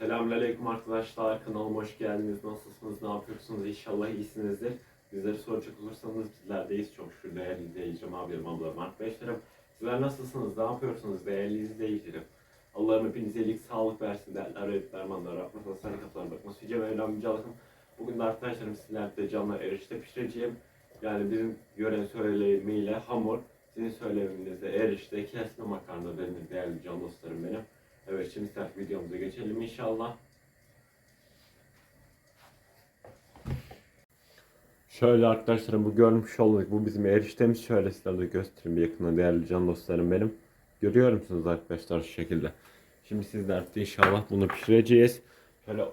Selamünaleyküm arkadaşlar. Kanalıma hoş geldiniz. Nasılsınız? Ne yapıyorsunuz? İnşallah iyisinizdir. Bizleri soracak olursanız bizler deyiz. Çok şükür değerli izleyicim, abilerim, ablalarım, arkadaşlarım. Sizler nasılsınız? Ne yapıyorsunuz değerli izleyicilerim? Allah'ım hepinize iyilik, sağlık versin. Değerli arayıp dermanlar, rahmet hastanelik kapılar bakması. Yüce Mevlam. Bugün de arkadaşlarım sizlerle canlı erişte pişireceğim. Yani bizim yören söylemiyle hamur, sizin söyleminizde erişte, kesme makarna benim değerli can dostlarım benim. Evet şimdi ister videomuza geçelim inşallah. Şöyle arkadaşlarım bu görmüş olduk. Bu bizim eriştemiz. Şöyle sizlere de göstereyim bir yakından değerli can dostlarım benim. Görüyor musunuz arkadaşlar şu şekilde. Şimdi sizler de inşallah bunu pişireceğiz. Şöyle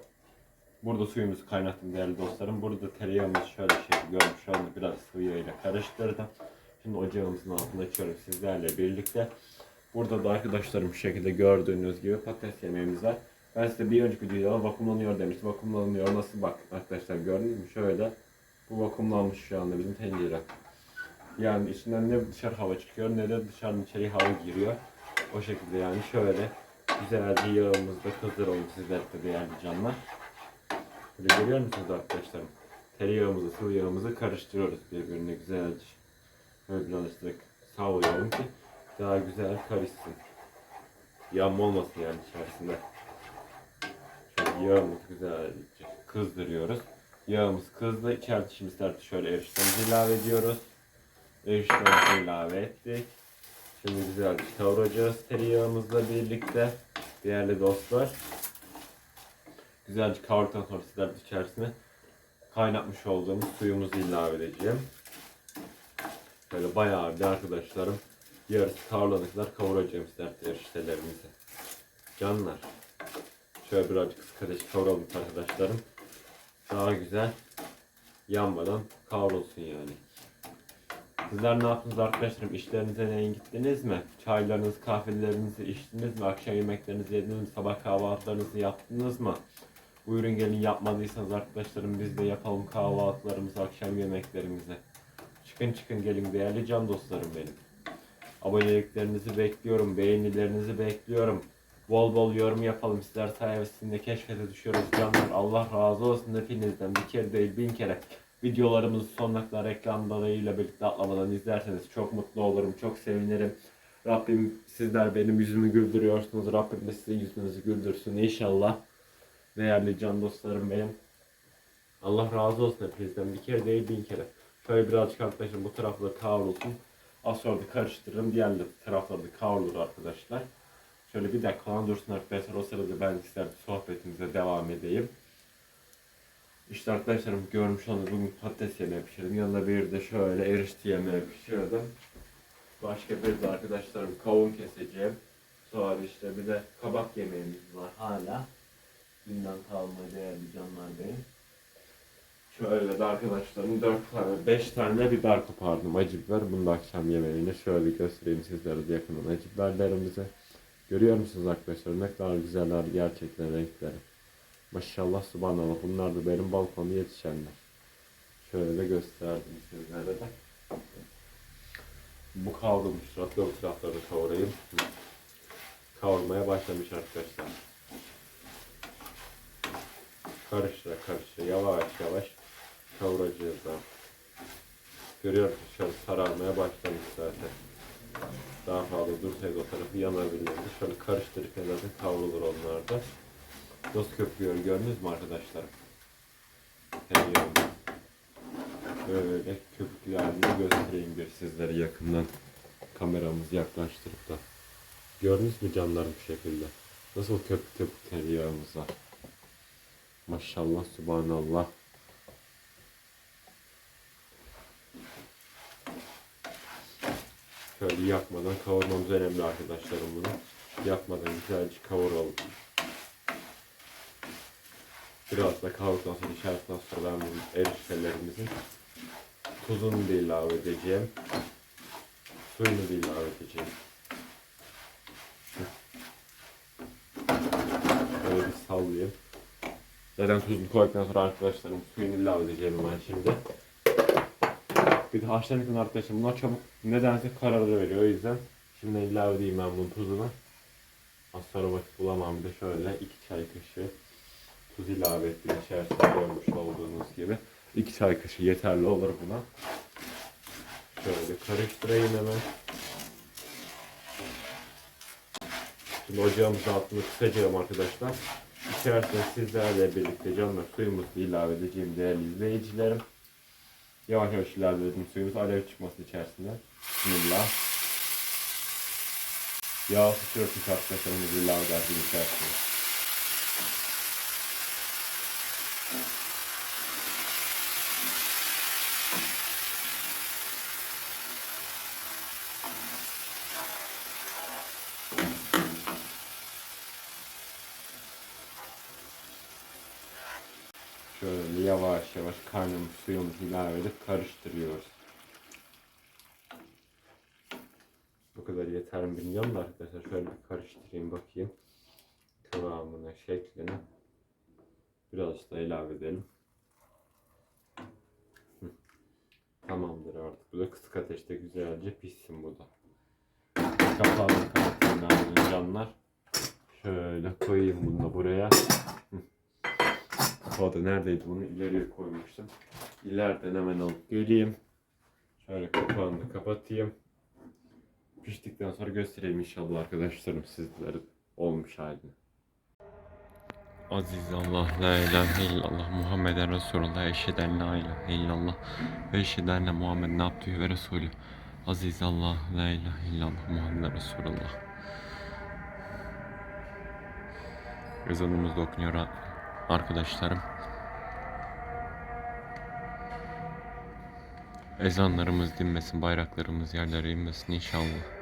burada suyumuzu kaynattım değerli dostlarım. Burada tereyağımız şöyle şey görmüş olduk. Biraz sıvı yağıyla karıştırdım. Şimdi ocağımızın altını açıyorum sizlerle birlikte. Burada da arkadaşlarım şu şekilde gördüğünüz gibi patates yemeğimiz var. Ben size bir önceki videoda vakumlanıyor demiştim. Vakumlanıyor nasıl bak arkadaşlar gördünüz mü? Şöyle bu vakumlanmış şu anda bizim tencere. Yani içinden ne dışarı hava çıkıyor ne de dışarıdan içeri hava giriyor. O şekilde yani şöyle güzelce yağımız da hazır oldu sizler de değerli canlar. Böyle görüyor musunuz arkadaşlarım? Tereyağımızı, sıvı yağımızı karıştırıyoruz birbirine güzelce. Böyle birazcık savuruyorum ki daha güzel karışsın. Yanma olmasın yani içerisinde. Şöyle yağımızı güzelce kızdırıyoruz. Yağımız kızdı. Şimdi isterdi şöyle eriştemizi ilave ediyoruz. Eriştemizi ilave ettik. Şimdi güzelce kavuracağız tereyağımızla birlikte. Değerli dostlar. Güzelce kavurduktan sonra sizler içerisine kaynatmış olduğumuz suyumuzu ilave edeceğim. Böyle bayağı bir arkadaşlarım yarısı kavrulana kadar kavuracağım ister eriştelerimizi. Canlar. Şöyle birazcık kısa karış kavuralım arkadaşlarım. Daha güzel yanmadan kavrulsun yani. Sizler ne yaptınız arkadaşlarım? İşlerinize neyin gittiniz mi? Çaylarınızı, kahvelerinizi içtiniz mi? Akşam yemeklerinizi yediniz mi? Sabah kahvaltılarınızı yaptınız mı? Buyurun gelin yapmadıysanız arkadaşlarım biz de yapalım kahvaltılarımızı, akşam yemeklerimizi. Çıkın çıkın gelin değerli can dostlarım benim. Aboneliklerinizi bekliyorum, beğenilerinizi bekliyorum. Bol bol yorum yapalım. Sizler sayesinde keşfete düşüyoruz canlar. Allah razı olsun hepinizden. Bir kere değil bin kere. Videolarımızı sonuna kadar reklamlarıyla birlikte atlamadan izlerseniz çok mutlu olurum. Çok sevinirim. Rabbim sizler benim yüzümü güldürüyorsunuz. Rabbim de sizin yüzünüzü güldürsün inşallah. Değerli can dostlarım benim. Allah razı olsun hepinizden. Bir kere değil bin kere. Şöyle birazcık arkadaşlar bu tarafları kavrulsun. Az sonra da karıştırırım. Diğer tarafları da kavrulur arkadaşlar. Şöyle bir dakika falan dursun arkadaşlar. O sırada ben sizlerle sohbetimize devam edeyim. İşte arkadaşlarım görmüş olduğunuz bugün patates yemeği pişirdim. Yanında bir de şöyle erişte yemeği pişirdim. Başka bir de arkadaşlarım kavun keseceğim. Sonra işte bir de kabak yemeğimiz var hala. Dünden kalma değerli canlar benim. Şöyle de arkadaşlarım 4 tane, 5 tane biber kopardım. Acı biber. Bunu da akşam yemeğine şöyle göstereyim sizlere de yakından acı biberlerimizi. Görüyor musunuz arkadaşlar ne kadar güzeller gerçekten renkleri. Maşallah subhanallah bunlar da benim balkonda yetişenler. Şöyle de gösterdim sizlere de. Bu kavrulmuş. Bu tarafları da kavurayım. Kavrulmaya başlamış arkadaşlar. Karıştıra karıştıra yavaş yavaş kavuracağız daha. Görüyor musunuz? Şöyle sararmaya başlamış zaten. Daha fazla dursaydı o tarafı yanabilirdi. Şöyle karıştırırken zaten kavrulur onlar da. Nasıl köpüyor gördünüz mü arkadaşlarım? Geliyorum. Böyle köpüklü halini göstereyim bir sizlere yakından. Kameramızı yaklaştırıp da. Gördünüz mü canlarım bu şekilde? Nasıl köpük köpük tereyağımız var. Maşallah, subhanallah. Şöyle yakmadan kavurmamız önemli arkadaşlarım bunu. Yakmadan güzelce kavuralım. Biraz da kavurduktan sonra ben bu eriştelerimizin tuzunu da ilave edeceğim. Suyunu da ilave edeceğim. Böyle bir sallayayım. Zaten tuzunu koyduktan sonra arkadaşlarım suyunu ilave edeceğim ben şimdi. Bir de haşlanırken arkadaşlar bunlar çabuk nedense kararı veriyor o yüzden şimdi ilave edeyim ben bunun tuzunu. Az sonra vakit bulamam bir de şöyle 2 çay kaşığı tuz ilave ettim içerisinde görmüş olduğunuz gibi. 2 çay kaşığı yeterli olur buna. Şöyle karıştırayım hemen. Şimdi ocağımızın altını kısacağım arkadaşlar. İçerisine sizlerle birlikte canlı suyumuzu ilave edeceğim değerli izleyicilerim. Yavaş yavaş ilave edelim suyumuz alev çıkması içerisinde. Bismillah. Yağ sıçrıyorsun arkadaşlarımızı ilave edersin içerisine. Şöyle yavaş yavaş kaynamış suyumuzu ilave edip karıştırıyoruz. Bu kadar yeter mi bilmiyorum da arkadaşlar şöyle bir karıştırayım bakayım. Kıvamını, şeklini. Biraz da ilave edelim. Tamamdır artık. Bu da kısık ateşte güzelce pişsin bu da. Kapağını kapatayım canlar. Şöyle koyayım bunu da buraya. Hı. Kapağı da neredeydi bunu ileriye koymuştum. İleriden hemen alıp geleyim. Şöyle kapağını da kapatayım. Piştikten sonra göstereyim inşallah arkadaşlarım sizlere olmuş halini. Aziz Allah, la ilahe illallah, Muhammeden Resulullah, eşheden la ilahe illallah ve eşheden de Muhammed ne yaptığı ve Resulü. Aziz Allah, la ilahe illallah, Muhammeden Resulullah. Ezanımız da okunuyor arkadaşlarım. Ezanlarımız dinmesin, bayraklarımız yerlere inmesin inşallah.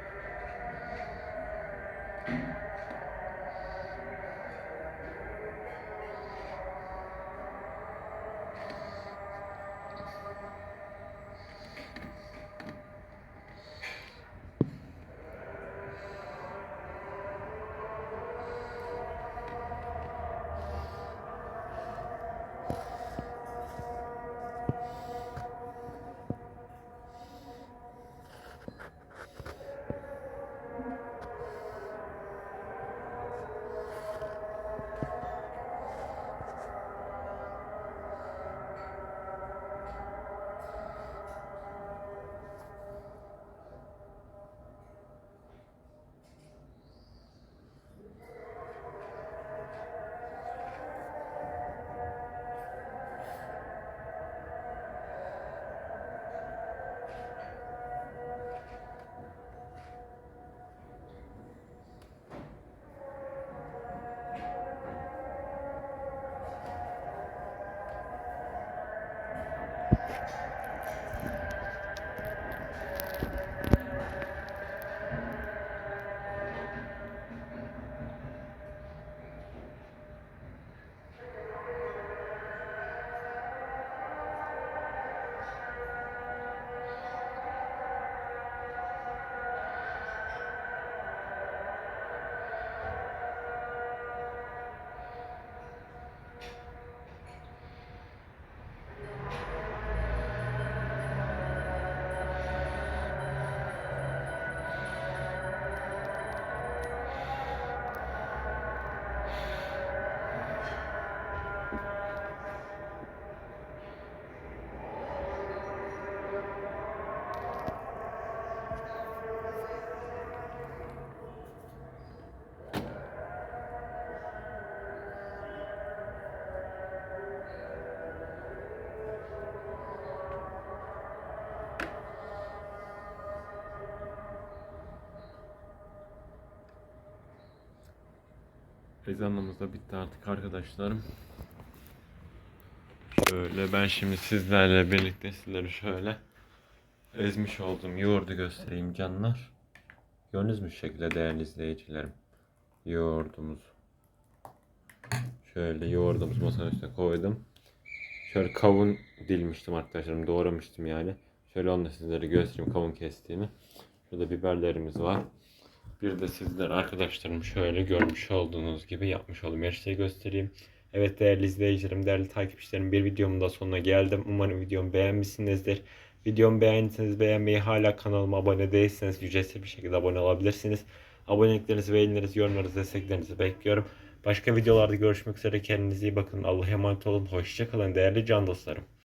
Ezanımız da bitti artık arkadaşlarım. Şöyle ben şimdi sizlerle birlikte sizlere şöyle ezmiş olduğum yoğurdu göstereyim canlar. Gördünüz mü şekilde değerli izleyicilerim? Yoğurdumuz. Şöyle yoğurdumuzu masanın üstüne koydum. Şöyle kavun dilmiştim arkadaşlarım. Doğramıştım yani. Şöyle onu da sizlere göstereyim kavun kestiğimi. Şurada biberlerimiz var. Bir de sizler arkadaşlarım şöyle görmüş olduğunuz gibi yapmış olduğum her şeyi göstereyim. Evet değerli izleyicilerim, değerli takipçilerim bir videomun da sonuna geldim. Umarım videomu beğenmişsinizdir. Videomu beğendiyseniz beğenmeyi hala kanalıma abone değilseniz ücretsiz bir şekilde abone olabilirsiniz. Aboneliklerinizi, beğenilerinizi, yorumlarınızı, desteklerinizi bekliyorum. Başka videolarda görüşmek üzere. Kendinize iyi bakın. Allah'a emanet olun. Hoşçakalın değerli can dostlarım.